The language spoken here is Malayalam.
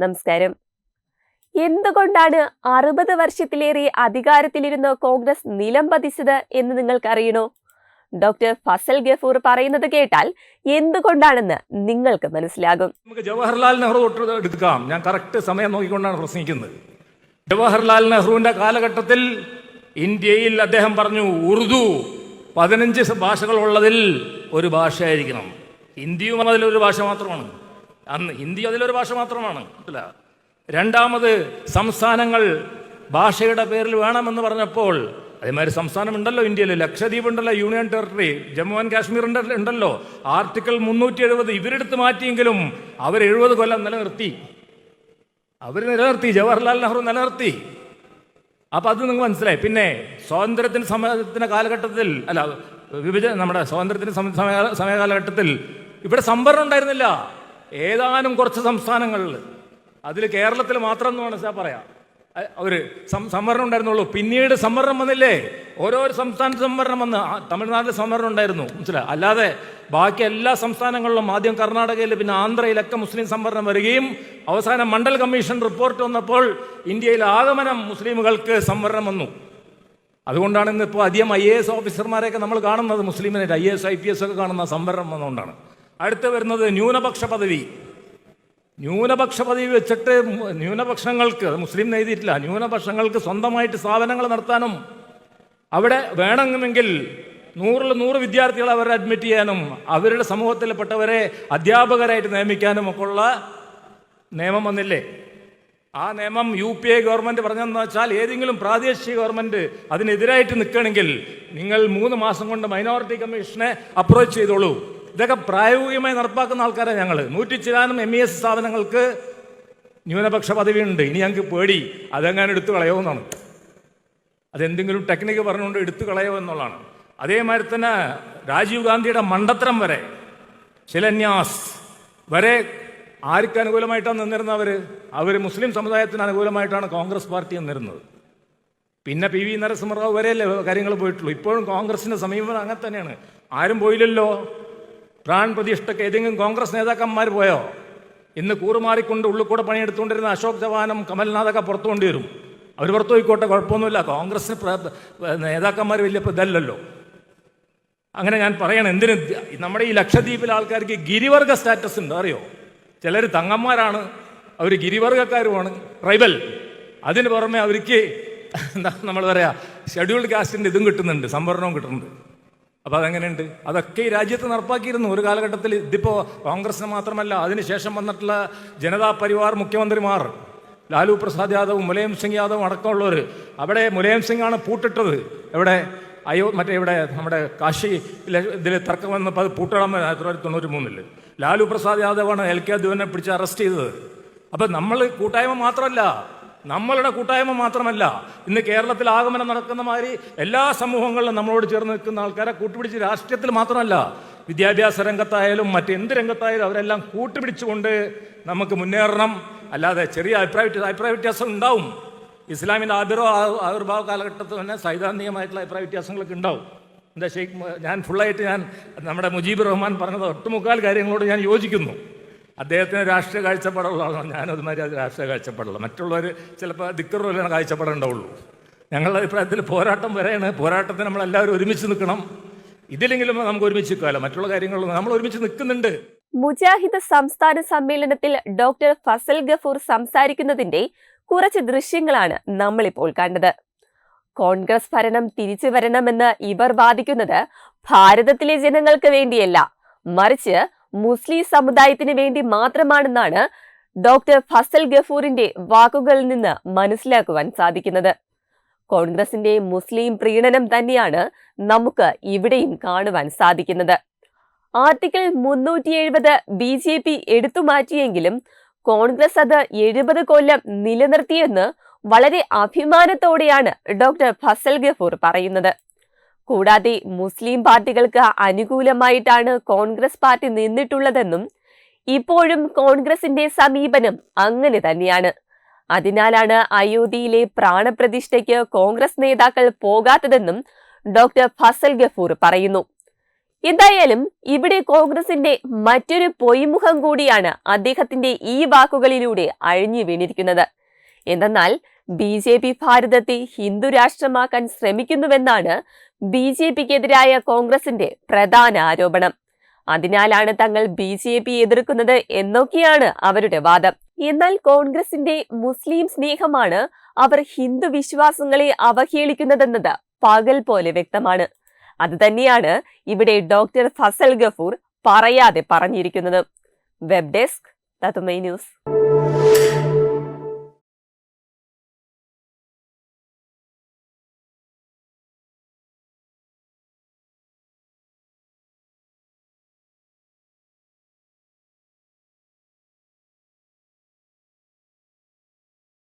നമസ്കാരം. എന്തുകൊണ്ടാണ് അറുപത് വർഷത്തിലേറെ അധികാരത്തിലിരുന്ന കോൺഗ്രസ് നിലം പതിച്ചത് എന്ന് നിങ്ങൾക്കറിയണോ? ഡോക്ടർ ഫസൽ ഗഫൂർ പറയുന്നത് കേട്ടാൽ എന്തുകൊണ്ടാണെന്ന് നിങ്ങൾക്ക് മനസ്സിലാകും. നമുക്ക് ജവഹർലാൽ നെഹ്റു തൊട്ട് എടുക്കാം. ഞാൻ കറക്റ്റ് സമയം നോക്കിക്കൊണ്ടാണ് പ്രസംഗിക്കുന്നത്. ജവഹർലാൽ നെഹ്റുവിന്റെ കാലഘട്ടത്തിൽ ഇന്ത്യയിൽ അദ്ദേഹം പറഞ്ഞു ഉറുദു പതിനഞ്ച് ഭാഷകളുള്ളതിൽ ഒരു ഭാഷയായിരിക്കണം. ഹിന്ദിയും അതിലൊരു ഭാഷ മാത്രമാണ്. അന്ന് ഹിന്ദി അതിലൊരു ഭാഷ മാത്രമാണ്. അല്ല രണ്ടാമത് സംസ്ഥാനങ്ങൾ ഭാഷയുടെ പേരിൽ വേണമെന്ന് പറഞ്ഞപ്പോൾ അതേമാതിരി സംസ്ഥാനം ഉണ്ടല്ലോ ഇന്ത്യയിൽ. ലക്ഷദ്വീപ് ഉണ്ടല്ലോ union territory Jammu and Kashmir ഉണ്ടല്ലോ. ആർട്ടിക്കിൾ മുന്നൂറ്റി എഴുപത് ഇവരെടുത്ത് മാറ്റിയെങ്കിലും അവർ എഴുപത് കൊല്ലം നിലനിർത്തി. അവർ നിലനിർത്തി ജവഹർലാൽ നെഹ്റു നിലനിർത്തി. അപ്പൊ അത് നിങ്ങൾ മനസ്സിലായി. പിന്നെ സ്വാതന്ത്ര്യത്തിന് സമയത്തിന്റെ കാലഘട്ടത്തിൽ അല്ല വിഭജന നമ്മുടെ സ്വാതന്ത്ര്യത്തിന് സമയ സമയ- സമയകാലഘട്ടത്തിൽ ഇവിടെ സംവരണം ഉണ്ടായിരുന്നില്ല. ഏതാനും കുറച്ച് സംസ്ഥാനങ്ങളിൽ അതിൽ കേരളത്തിൽ മാത്രം എന്ന് വേണം പറയാം അ- ഒരു സംവരണം ഉണ്ടായിരുന്നുള്ളൂ. പിന്നീട് സംവരണം വന്നില്ലേ? ഓരോ സംസ്ഥാനത്ത് സംവരണം വന്ന്. തമിഴ്നാട്ടിൽ സംവരണം ഉണ്ടായിരുന്നു. മനസ്സിലായി? അല്ലാതെ ബാക്കി എല്ലാ സംസ്ഥാനങ്ങളിലും ആദ്യം കർണാടകയിൽ പിന്നെ ആന്ധ്രയിലൊക്കെ മുസ്ലിം സംവരണം വരികയും അവസാനം മണ്ഡൽ കമ്മീഷൻ റിപ്പോർട്ട് വന്നപ്പോൾ ഇന്ത്യയിൽ ആഗമനം മുസ്ലിമുകൾക്ക് സംവരണം വന്നു. അതുകൊണ്ടാണ് ഇന്ന് ഇപ്പോൾ അധികം ഐ എ എസ് ഓഫീസർമാരെയൊക്കെ നമ്മൾ കാണുന്നത്. മുസ്ലിമിനായിട്ട് I A S I P S ഒക്കെ കാണുന്ന സംവരണം വന്നുകൊണ്ടാണ് അടുത്ത് വരുന്നത് ന്യൂനപക്ഷ പദവി. ന്യൂനപക്ഷ പദവി വെച്ചിട്ട് ന്യൂനപക്ഷങ്ങൾക്ക് മുസ്ലിം എഴുതിയിട്ടില്ല ന്യൂനപക്ഷങ്ങൾക്ക് സ്വന്തമായിട്ട് സ്ഥാപനങ്ങൾ നടത്താനും അവിടെ വേണമെങ്കിൽ നൂറിൽ നൂറ് വിദ്യാർത്ഥികളെ അവരെ അഡ്മിറ്റ് ചെയ്യാനും അവരുടെ സമൂഹത്തിൽപ്പെട്ടവരെ അധ്യാപകരായിട്ട് നിയമിക്കാനും ഒക്കെ ഉള്ള നിയമം വന്നില്ലേ? ആ നിയമം യു പി എ ഗവൺമെന്റ് പറഞ്ഞതെന്ന് വെച്ചാൽ ഏതെങ്കിലും പ്രാദേശിക ഗവൺമെന്റ് അതിനെതിരായിട്ട് നിൽക്കണമെങ്കിൽ നിങ്ങൾ മൂന്ന് മാസം കൊണ്ട് മൈനോറിറ്റി കമ്മീഷനെ അപ്രോച്ച് ചെയ്തോളൂ. ഇതൊക്കെ പ്രായോഗികമായി നടപ്പാക്കുന്ന ആൾക്കാരാണ് ഞങ്ങൾ നൂറ്റി ചിലാനും എം ഇ എസ് സ്ഥാപനങ്ങൾക്ക് ന്യൂനപക്ഷ പദവിയുണ്ട്. ഇനി ഞങ്ങൾക്ക് പേടി. അതെങ്ങനെ എടുത്തു കളയുമെന്നാണ്. അതെന്തെങ്കിലും ടെക്നിക്ക് പറഞ്ഞുകൊണ്ട് എടുത്തു കളയോ എന്നുള്ളതാണ് അതേമാതിരി തന്നെ രാജീവ് ഗാന്ധിയുടെ മണ്ടത്തരം വരെ ശിലന്യാസ് വരെ ആർക്ക് അനുകൂലമായിട്ടാണ് നിന്നിരുന്നവർ അവർ മുസ്ലിം സമുദായത്തിന് അനുകൂലമായിട്ടാണ് കോൺഗ്രസ് പാർട്ടി നിന്നിരുന്നത്. പിന്നെ പി വി നരസിംഹറാവു വരെയല്ലേ കാര്യങ്ങൾ പോയിട്ടുള്ളൂ. ഇപ്പോഴും കോൺഗ്രസിന്റെ സമീപനം അങ്ങനെ തന്നെയാണ്. ആരും പോയില്ലല്ലോ. പ്രാൺ പ്രതിഷ്ഠയ്ക്ക് ഏതെങ്കിലും കോൺഗ്രസ് നേതാക്കന്മാർ പോയോ? ഇന്ന് കൂറുമാറിക്കൊണ്ട് ഉള്ളിൽ കൂടെ പണിയെടുത്തുകൊണ്ടിരുന്ന അശോക് ചവാനും കമൽനാഥൊക്കെ പുറത്തു കൊണ്ടുവരും അവർ പുറത്തു പോയിക്കോട്ടെ കുഴപ്പമൊന്നുമില്ല. കോൺഗ്രസിന് നേതാക്കന്മാർ വലിയ ഇതല്ലല്ലോ. അങ്ങനെ ഞാൻ പറയണം എന്തിനു നമ്മുടെ ഈ ലക്ഷദ്വീപിലെ ആൾക്കാർക്ക് ഗിരിവർഗ സ്റ്റാറ്റസ് ഉണ്ട് അറിയോ? ചിലർ തങ്ങന്മാരാണ് അവർ ഗിരിവർഗക്കാരുമാണ് ട്രൈബൽ. അതിന് പുറമെ അവർക്ക് നമ്മൾ പറയാ ഷെഡ്യൂൾഡ് കാസ്റ്റിന്റെ ഇതും കിട്ടുന്നുണ്ട് സംവരണവും കിട്ടുന്നുണ്ട്. അപ്പൊ അതെങ്ങനെയുണ്ട്? അതൊക്കെ ഈ രാജ്യത്ത് നടപ്പാക്കിയിരുന്നു. ഒരു കാലഘട്ടത്തിൽ ഇതിപ്പോ കോൺഗ്രസിന് മാത്രമല്ല അതിനുശേഷം വന്നിട്ടുള്ള ജനതാ പരിവാർ മുഖ്യമന്ത്രിമാർ ലാലു പ്രസാദ് യാദവും മുലയം സിംഗ് യാദവും അടക്കമുള്ളവർ അവിടെ മുലയം സിംഗ് ആണ് പൂട്ടിട്ടത്. എവിടെ? അയോ മറ്റേ ഇവിടെ നമ്മുടെ കാശി ഇതിൽ തർക്കം വന്നപ്പോൾ അത് പൂട്ടിടാൻ ആയിരത്തി തൊള്ളായിരത്തി തൊണ്ണൂറ്റി മൂന്നിൽ ലാലു പ്രസാദ് യാദവാണ് എൽ കെ അദ്വനെ പിടിച്ച് അറസ്റ്റ് ചെയ്തത്. അപ്പം നമ്മൾ കൂട്ടായ്മ മാത്രമല്ല നമ്മളുടെ കൂട്ടായ്മ മാത്രമല്ല ഇന്ന് കേരളത്തിൽ ആഗമനം നടക്കുന്ന മാതിരി എല്ലാ സമൂഹങ്ങളിലും നമ്മളോട് ചേർന്ന് നിൽക്കുന്ന ആൾക്കാരെ കൂട്ടുപിടിച്ച് രാഷ്ട്രീയത്തിൽ മാത്രമല്ല വിദ്യാഭ്യാസ രംഗത്തായാലും മറ്റെന്ത് രംഗത്തായാലും അവരെല്ലാം കൂട്ടുപിടിച്ചുകൊണ്ട് നമുക്ക് മുന്നേറണം. അല്ലാതെ ചെറിയ അഭിപ്രായ അഭിപ്രായ വ്യത്യാസം ഉണ്ടാവും. ഇസ്ലാമിന്റെ ആദരോ ആവിർഭാവ കാലഘട്ടത്തിൽ തന്നെ സൈദ്ധാന്തികമായിട്ടുള്ള അഭിപ്രായ വ്യത്യാസങ്ങളൊക്കെ ഉണ്ടാവും. എന്താ ഷെയ്ഖ് ഞാൻ ഫുള്ളായിട്ട് ഞാൻ നമ്മുടെ മുജീബ് റഹ്മാൻ പറഞ്ഞത് ഒട്ടുമുക്കാൽ കാര്യങ്ങളോട് ഞാൻ യോജിക്കുന്നു. അദ്ദേഹത്തിന് രാഷ്ട്രീയ കാഴ്ചപ്പാടുള്ളതാണോ ഞാനത് ഞാനും അതുമാതിരി അത് രാഷ്ട്രീയ കാഴ്ചപ്പാടുള്ള മറ്റുള്ളവർ ചിലപ്പോൾ ദിക്കറുള്ള കാഴ്ചപ്പാടുണ്ടാവുള്ളൂ ഞങ്ങളുടെ അഭിപ്രായത്തിൽ പോരാട്ടം വരെയാണ്. പോരാട്ടത്തിന് നമ്മളെല്ലാവരും ഒരുമിച്ച് നിൽക്കണം. ഇതില്ലെങ്കിലും നമുക്ക് ഒരുമിച്ച് നിൽക്കാമല്ലോ. മറ്റുള്ള കാര്യങ്ങളിലും നമ്മൾ ഒരുമിച്ച് നിൽക്കുന്നുണ്ട്. മുജാഹിദ് സംസ്ഥാന സമ്മേളനത്തിൽ ഡോക്ടർ ഫസൽ ഗഫൂർ സംസാരിക്കുന്നതിന്റെ കുറച്ച് ദൃശ്യങ്ങളാണ് നമ്മളിപ്പോൾ കണ്ടത്. കോൺഗ്രസ് ഭരണം തിരിച്ചു വരണമെന്ന് ഇവർ വാദിക്കുന്നത് ഭാരതത്തിലെ ജനങ്ങൾക്ക് വേണ്ടിയല്ല. മറിച്ച് മുസ്ലിം സമുദായത്തിന് വേണ്ടി മാത്രമാണെന്നാണ് ഡോക്ടർ ഫസൽ ഗഫൂറിന്റെ വാക്കുകളിൽ നിന്ന് മനസ്സിലാക്കുവാൻ സാധിക്കുന്നത്. കോൺഗ്രസിന്റെ മുസ്ലിം പ്രീണനം തന്നെയാണ് നമുക്ക് ഇവിടെയും കാണുവാൻ സാധിക്കുന്നത്. ആർട്ടിക്കിൾ മുന്നൂറ്റി എഴുപത് ബി ജെ പി എടുത്തുമാറ്റിയെങ്കിലും കോൺഗ്രസ് അത് എഴുപത് കൊല്ലം നിലനിർത്തിയെന്ന് വളരെ അഭിമാനത്തോടെയാണ് ഡോക്ടർ ഫസൽ ഗഫൂർ പറയുന്നത്. കൂടാതെ മുസ്ലിം പാർട്ടികൾക്ക് അനുകൂലമായിട്ടാണ് കോൺഗ്രസ് പാർട്ടി നിന്നിട്ടുള്ളതെന്നും ഇപ്പോഴും കോൺഗ്രസിന്റെ സമീപനം അങ്ങനെ തന്നെയാണ്. അതിനാലാണ് അയോധ്യയിലെ പ്രാണപ്രതിഷ്ഠയ്ക്ക് കോൺഗ്രസ് നേതാക്കൾ പോകാത്തതെന്നും ഡോക്ടർ ഫസൽ ഗഫൂർ പറയുന്നു. എന്തായാലും ഇവിടെ കോൺഗ്രസിന്റെ മറ്റൊരു പൊയ്മുഖം കൂടിയാണ് അദ്ദേഹത്തിന്റെ ഈ വാക്കുകളിലൂടെ അഴിഞ്ഞു വീണിരിക്കുന്നത്. എന്തെന്നാൽ ബി ജെ പി ഭാരതത്തെ ഹിന്ദു രാഷ്ട്രമാക്കാൻ ശ്രമിക്കുന്നുവെന്നാണ് ബി ജെ പിക്കെതിരായ കോൺഗ്രസിന്റെ പ്രധാന ആരോപണം. അതിനാലാണ് തങ്ങൾ ബി ജെ പി എതിർക്കുന്നത് എന്നൊക്കെയാണ് അവരുടെ വാദം. എന്നാൽ കോൺഗ്രസിന്റെ മുസ്ലിം സ്നേഹമാണ് അവർ ഹിന്ദു വിശ്വാസങ്ങളെ അവഹേളിക്കുന്നതെന്നത് പകൽ പോലെ വ്യക്തമാണ്. അത് തന്നെയാണ് ഇവിടെ ഡോക്ടർ ഫസൽ ഗഫൂർ പറയാതെ പറഞ്ഞിരിക്കുന്നത്. വെബ് ഡെസ്ക് തത്തുമൈ ന്യൂസ്.